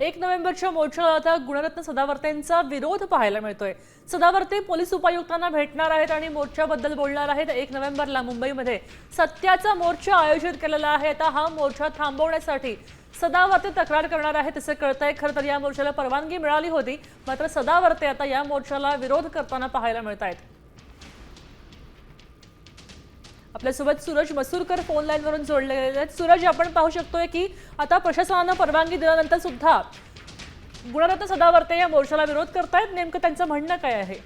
एक नोव्हेंबरच्या मोर्चाला आता गुणरत्न सदावर्तेंचा विरोध पाहायला मिळतोय. सदावर्ते पोलीस उपायुक्तांना भेटणार आहेत आणि मोर्चाबद्दल बोलणार आहेत. एक नोव्हेंबरला मुंबईमध्ये सत्याचा मोर्चा आयोजित केलेला आहे. आता हा मोर्चा थांबवण्यासाठी सदावर्ते तक्रार करणार आहेत तसं कळतंय. खरं तर या मोर्चाला परवानगी मिळाली होती मात्र सदावर्ते आता या मोर्चाला विरोध करताना पाहायला मिळत आहेत आपल्यासोबत सूरज मसूरकर फोन लाईन वरून जोडले आहेत. सूरज आपण पाहू शकतोय की आता प्रशासनानं परवानगी दिल्यानंतर सुद्धा गुणरत्न सदावर्ते या मोर्चाला विरोध करतायत. नेमकं त्यांचं म्हणणं काय आहे?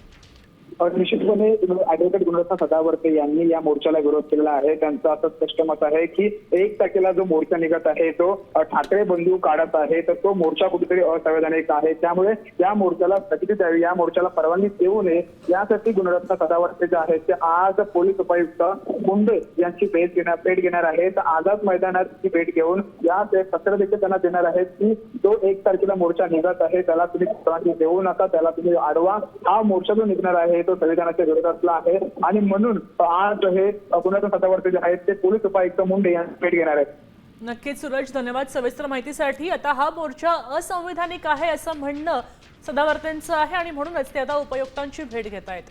निश्चितपणे ऍडव्होकेट गुणरत्न सदावर्ते यांनी या मोर्चाला विरोध केलेला आहे. त्यांचं असं स्पष्ट मत आहे की एक तारखेला जो मोर्चा निघत आहे तो ठाकरे बंधू काढत आहे तर तो मोर्चा कुठेतरी असंवैधानिक आहे. त्यामुळे या मोर्चाला स्थगिती द्यावी या मोर्चाला परवानगी देऊ नये यासाठी गुणरत्न सदावर्ते जे आहेत ते आज पोलीस उपायुक्त मुंडे यांची भेट घेणार भेट घेणार आहेत. आझाद मैदानाची भेट घेऊन या ते पत्र देखील त्यांना देणार आहेत की जो एक तारखेला मोर्चा निघत आहे त्याला तुम्ही परवानगी देऊ नका त्याला तुम्ही आडवा. हा मोर्चा जो निघणार आहे तो संविधानाच्या विरोधातला आहे. आणि म्हणून आज हे गुणरत्न सदावर्ते जे आहेत ते पोलीस उपायुक्त मुंडे यांची भेट घेणार आहेत. नक्कीच सूरज धन्यवाद सविस्तर माहितीसाठी. आता हा मोर्चा असंवैधानिक आहे असं म्हणणं सदावर्त्यांचं आहे आणि म्हणूनच ते आता उपयुक्तांची भेट घेत आहेत